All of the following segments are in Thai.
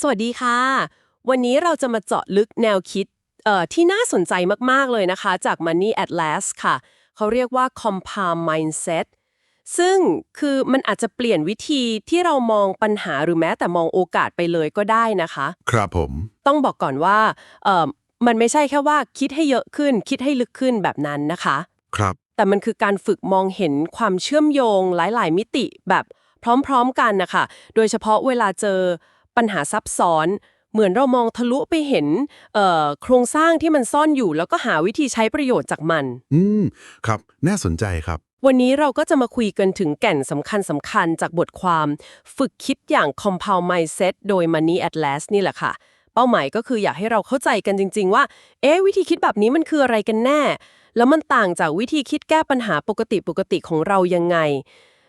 สวัสดีค่ะ วันนี้เราจะมาเจาะลึกแนวคิดเอ่อที่น่าสนใจมาก ๆ เลยนะคะ จาก Money Atlas ค่ะ เขาเรียกว่า compound mindset ซึ่งคือมันอาจจะเปลี่ยนวิธีที่เรามองปัญหาหรือแม้แต่มองโอกาสไปเลยก็ได้นะคะ ครับผม ต้องบอกก่อนว่าเอ่อมันไม่ใช่แค่ว่าคิดให้เยอะขึ้น คิดให้ลึกขึ้นแบบนั้นนะคะ ครับ แต่มันคือการฝึกมองเห็นความเชื่อมโยงหลาย ๆ มิติแบบพร้อม ๆ กันนะคะ โดยเฉพาะเวลาเจอ ปัญหาซับซ้อน เหมือนเรามองทะลุไปเห็นเอ่อโครงสร้างที่มันซ่อนอยู่ แล้วก็หาวิธีใช้ประโยชน์จากมัน อืม ครับ น่าสนใจครับ วันนี้เราก็จะมาคุยกันถึงแก่นสำคัญสำคัญจากบทความ ฝึกคิดอย่าง compound mindset โดย Money Atlas นี่แหละค่ะ เป้าหมายก็คืออยากให้เราเข้าใจกันจริง ๆ ว่า เอ๊ะวิธีคิดแบบนี้มันคืออะไรกันแน่ แล้วมันต่างจากวิธีคิดแก้ปัญหาปกติปกติของเรายังไง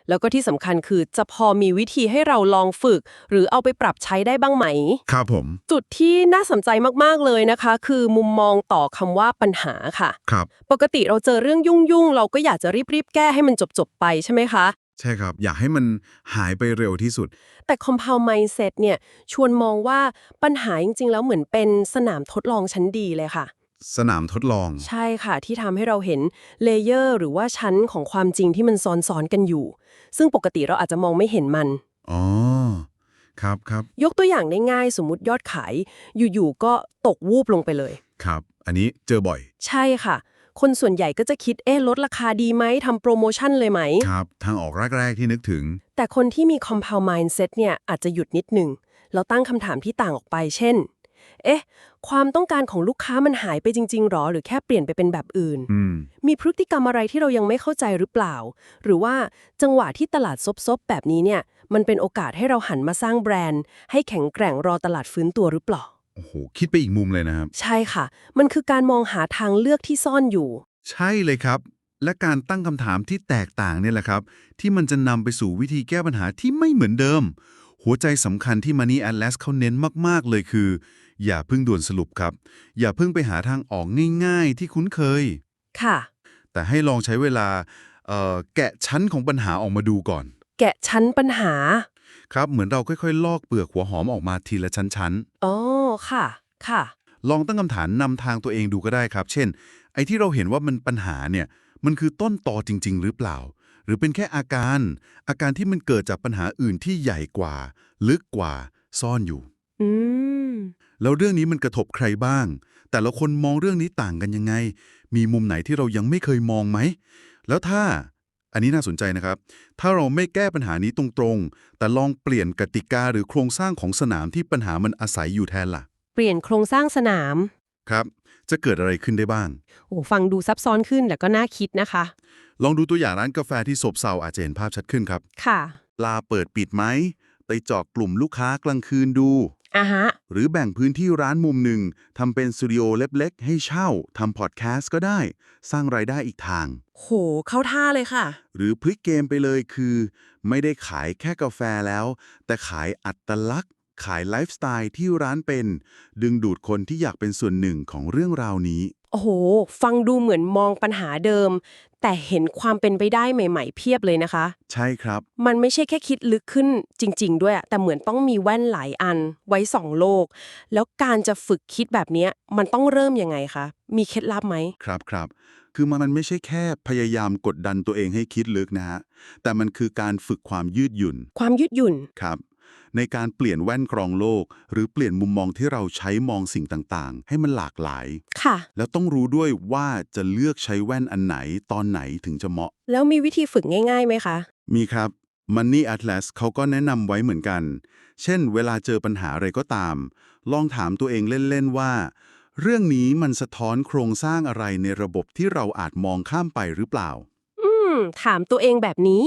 แล้วก็ที่สำคัญคือจะพอมีวิธีให้เราลองฝึก หรือเอาไปปรับใช้ได้บ้างไหม ครับผม จุดที่น่าสนใจมากๆเลยนะคะ คือมุมมองต่อคำว่าปัญหาค่ะ ครับ ปกติเราเจอเรื่องยุ่งๆ เราก็อยากจะรีบๆ แก้ให้มันจบๆ ไปใช่ไหมคะ ใช่ครับ อยากให้มันหายไปเร็วที่สุด แต่ compound mindset เนี่ยชวนมองว่าปัญหาจริงๆ แล้วเหมือนเป็นสนามทดลองชั้นดีเลยค่ะ สนามทดลอง ใช่ค่ะ ที่ทำให้เราเห็นเลเยอร์หรือว่าชั้นของความจริงที่มันซ้อนๆกันอยู่ ซึ่งปกติเราอาจจะมองไม่เห็นมัน อ๋อ ครับครับ ยกตัวอย่างได้ง่ายสมมุติยอดขาย อยู่ๆก็ตกวูบลงไปเลย ครับ อันนี้เจอบ่อย ใช่ค่ะ คนส่วนใหญ่ก็จะคิดเอ๊ะลดราคาดีไหมทำโปรโมชั่นเลยไหม ครับ ทางออกแรก ๆ ที่นึกถึง แต่คนที่มี compound mindset เนี่ยอาจจะหยุดนิดหนึ่งแล้วตั้งคำถามที่ต่างออกไป เช่น เอ๊ะ ความต้องการของลูกค้ามันหายไปจริง ๆหรอ หรือแค่เปลี่ยนไปเป็นแบบอื่นอืมมีพฤติกรรมอะไรที่เรายังไม่เข้าใจหรือเปล่า หรือว่าจังหวะที่ตลาดซบๆแบบนี้เนี่ย มันเป็นโอกาสให้เราหันมาสร้างแบรนด์ ให้แข็งแกร่งรอตลาดฟื้นตัวหรือเปล่าโอ้โหคิดไปอีกมุมเลยนะครับ ใช่ค่ะ มันคือการมองหาทางเลือกที่ซ่อนอยู่ ใช่เลยครับ และการตั้งคำถามที่แตกต่างเนี่ยแหละครับ ที่มันจะนำไปสู่วิธีแก้ปัญหาที่ไม่เหมือนเดิม หัวใจสำคัญที่ Money Atlas เขาเน้นมาก ๆ เลยคือ อย่าเพิ่งด่วนสรุปครับ อย่าเพิ่งไปหาทางออกง่ายๆ ที่คุ้นเคย ค่ะ แต่ให้ลองใช้เวลาเอ่อแกะชั้นของปัญหาออกมาดูก่อน แกะชั้นปัญหา ครับ เหมือนเราค่อยๆ ลอกเปลือกหัวหอมออกมาทีละชั้นอ๋อ ค่ะ ค่ะ ๆ ลองตั้งคำถามนำทางตัวเองดูก็ได้ครับ เช่น ไอ้ที่เราเห็นว่ามันปัญหาเนี่ย มันคือต้นตอจริง ๆ หรือเปล่า หรือเป็นแค่อาการ อาการที่มันเกิดจากปัญหาอื่นที่ใหญ่กว่า ลึกกว่า ซ่อนอยู่ อืม แล้วเรื่องนี้มันกระทบใครบ้าง แต่ละคนมองเรื่องนี้ต่างกันยังไง มีมุมไหนที่เรายังไม่เคยมองไหม แล้วถ้าอันนี้น่าสนใจนะครับ ถ้าเราไม่แก้ปัญหานี้ตรงๆ แต่ลองเปลี่ยนกติกาหรือโครงสร้างของสนามที่ปัญหามันอาศัยอยู่แทนล่ะ เปลี่ยนโครงสร้างสนาม ครับ จะเกิดอะไรขึ้นได้บ้าง โอ้ฟังดูซับซ้อนขึ้นแต่ก็น่าคิดนะคะ ลองดูตัวอย่างร้านกาแฟที่ซบเซาอาจจะเห็นภาพชัดขึ้นครับ ค่ะปลาเปิดปิดไหม ไปเจาะกลุ่มลูกค้ากลางคืนดูอะฮะ หรือแบ่งพื้นที่ร้านมุมหนึ่งทำเป็นสตูดิโอเล็กๆ ให้เช่าทำพอดแคสต์ก็ได้ สร้างรายได้อีกทาง โห เข้าท่าเลยค่ะ หรือพลิกเกมไปเลยคือ ไม่ได้ขายแค่กาแฟแล้ว แต่ขายอัตลักษณ์ ขายไลฟ์สไตล์ที่ร้านเป็น ดึงดูดคนที่อยากเป็นส่วนหนึ่งของเรื่องราวนี้ โอ้โห ฟังดูเหมือนมองปัญหาเดิม แต่เห็นความเป็นไปได้ใหม่ ๆ เพียบเลยนะคะ ใช่ครับ มันไม่ใช่แค่คิดลึกขึ้นจริง ๆ ด้วยอะแต่เหมือนต้องมีแว่นหลายอันไว้สองโลก แล้วการจะฝึกคิดแบบเนี้ยมันต้องเริ่มยังไงคะ มีเคล็ดลับไหม ครับครับคือมันมันไม่ใช่แค่พยายามกดดันตัวเองให้คิดลึกนะฮะแต่มันคือการฝึกความยืดหยุ่น ความยืดหยุ่น ครับ ในการเปลี่ยนแว่นกรองโลก หรือเปลี่ยนมุมมองที่เราใช้มองสิ่งต่างๆ ให้มันหลากหลาย ค่ะ แล้วต้องรู้ด้วยว่าจะเลือกใช้แว่นอันไหนตอนไหนถึงจะเหมาะ แล้วมีวิธีฝึกง่ายๆไหมคะ มีครับ Money Atlas เขาก็แนะนำไว้เหมือนกัน เช่น เวลาเจอปัญหาอะไรก็ตาม ลองถามตัวเองเล่นๆว่า เรื่องนี้มันสะท้อนโครงสร้างอะไรในระบบที่เราอาจมองข้ามไปหรือเปล่า อืม ถามตัวเองแบบนี้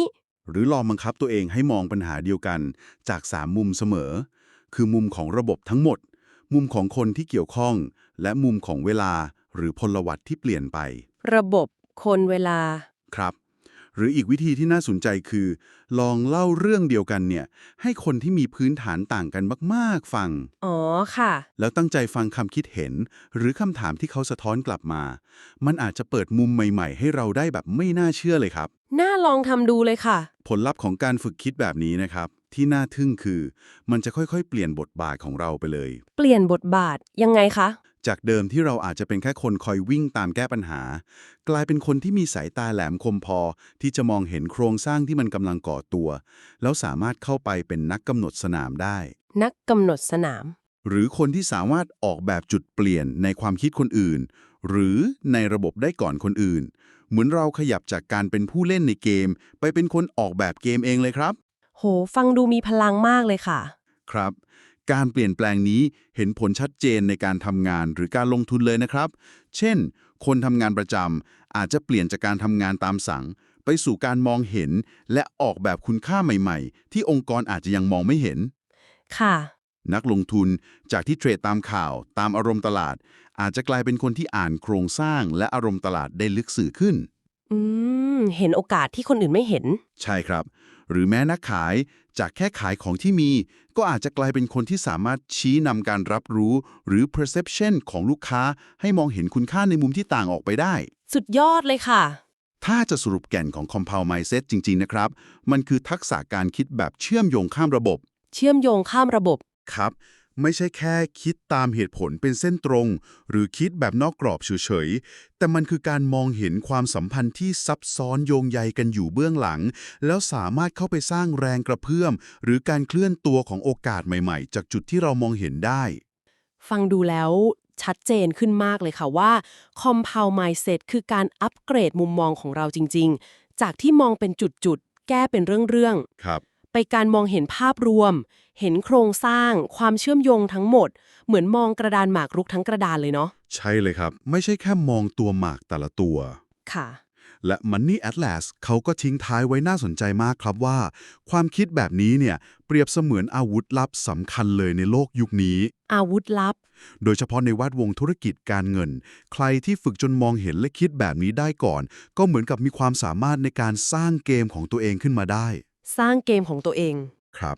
หรือลองบังคับตัวเองให้มองปัญหาเดียวกันจากสามมุมเสมอ คือมุมของระบบทั้งหมด มุมของคนที่เกี่ยวข้อง และมุมของเวลาหรือพลวัตที่เปลี่ยนไป ระบบคนเวลา ครับ หรืออีกวิธีที่น่าสนใจคือ ลองเล่าเรื่องเดียวกันเนี่ย ให้คนที่มีพื้นฐานต่างกันมาก ๆ ฟัง อ๋อค่ะ แล้วตั้งใจฟังคำคิดเห็น หรือคำถามที่เขาสะท้อนกลับมา มันอาจจะเปิดมุมใหม่ ๆ ให้เราได้แบบไม่น่าเชื่อเลยครับ น่าลองทำดูเลยค่ะ ผลลัพธ์ของการฝึกคิดแบบนี้นะครับ ที่น่าทึ่งคือ มันจะค่อยๆ เปลี่ยนบทบาทของเราไปเลย เปลี่ยนบทบาทยังไงคะ จากเดิมที่เราอาจจะเป็นแค่คนคอยวิ่งตามแก้ปัญหา กลายเป็นคนที่มีสายตาแหลมคมพอ ที่จะมองเห็นโครงสร้างที่มันกำลังก่อตัว แล้วสามารถเข้าไปเป็นนักกำหนดสนามได้ นักกำหนดสนาม หรือคนที่สามารถออกแบบจุดเปลี่ยนในความคิดคนอื่น หรือในระบบได้ก่อนคนอื่น เหมือนเราขยับจากการเป็นผู้เล่นในเกม ไปเป็นคนออกแบบเกมเองเลยครับ โห ฟังดูมีพลังมากเลยค่ะ ครับ การเปลี่ยนแปลงนี้เห็นผลชัดเจนในการทำงานหรือการลงทุนเลยนะครับ เช่น คนทำงานประจำอาจจะเปลี่ยนจากการทำงานตามสั่ง ไปสู่การมองเห็น และออกแบบคุณค่าใหม่ๆ ที่องค์กรอาจจะยังมองไม่เห็น ค่ะ นักลงทุนจากที่เทรดตามข่าว ตามอารมณ์ตลาด อาจจะกลายเป็นคนที่อ่านโครงสร้างและอารมณ์ตลาดได้ลึกสื่อขึ้น อืม เห็นโอกาสที่คนอื่นไม่เห็น ใช่ครับ หรือแม้นักขายจากแค่ขายของที่มี ก็อาจจะกลายเป็นคนที่สามารถชี้นำการรับรู้ หรือ perception ของลูกค้าให้มองเห็นคุณค่าในมุมที่ต่างออกไปได้ สุดยอดเลยค่ะ ถ้าจะสรุปแก่นของ compound mindset จริง ๆ นะครับ มันคือทักษะการคิดแบบเชื่อมโยงข้ามระบบ เชื่อมโยงข้ามระบบครับ ไม่ใช่แค่คิดตามเหตุผลเป็นเส้นตรง หรือคิดแบบนอกกรอบเฉยๆ แต่มันคือการมองเห็นความสัมพันธ์ที่ซับซ้อนโยงใยกันอยู่เบื้องหลัง แล้วสามารถเข้าไปสร้างแรงกระเพื่อม หรือการเคลื่อนตัวของโอกาสใหม่ๆ จากจุดที่เรามองเห็นได้ ฟังดูแล้วชัดเจนขึ้นมากเลยค่ะว่า compound mindset คือการอัปเกรดมุมมองของเราจริง ๆ จากที่มองเป็นจุดๆ แก้เป็นเรื่องครับๆ ไปการมองเห็นภาพรวม เห็นโครงสร้าง ความเชื่อมโยงทั้งหมด เหมือนมองกระดานหมากรุกทั้งกระดานเลยเนาะ ใช่เลยครับ ไม่ใช่แค่มองตัวหมากแต่ละตัว ค่ะ และ Money Atlas เขาก็ทิ้งท้ายไว้น่าสนใจมากครับว่า ความคิดแบบนี้เนี่ย เปรียบเสมือนอาวุธลับสำคัญเลยในโลกยุคนี้ อาวุธลับ โดยเฉพาะในแวดวงธุรกิจการเงิน ใครที่ฝึกจนมองเห็นและคิดแบบนี้ได้ก่อน ก็เหมือนกับมีความสามารถในการสร้างเกมของตัวเองขึ้นมาได้ สร้างเกมของตัวเอง ครับ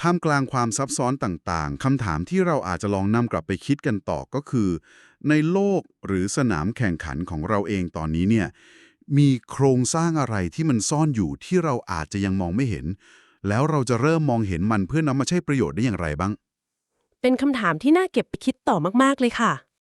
ท่ามกลางความซับซ้อนต่างๆ คำถามที่เราอาจจะลองนำกลับไปคิดกันต่อก็คือ ในโลกหรือสนามแข่งขันของเราเองตอนนี้เนี่ย มีโครงสร้างอะไรที่มันซ่อนอยู่ที่เราอาจจะยังมองไม่เห็น แล้วเราจะเริ่มมองเห็นมันเพื่อนำมาใช้ประโยชน์ได้อย่างไรบ้าง เป็นคำถามที่น่าเก็บไปคิดต่อมากๆเลยค่ะ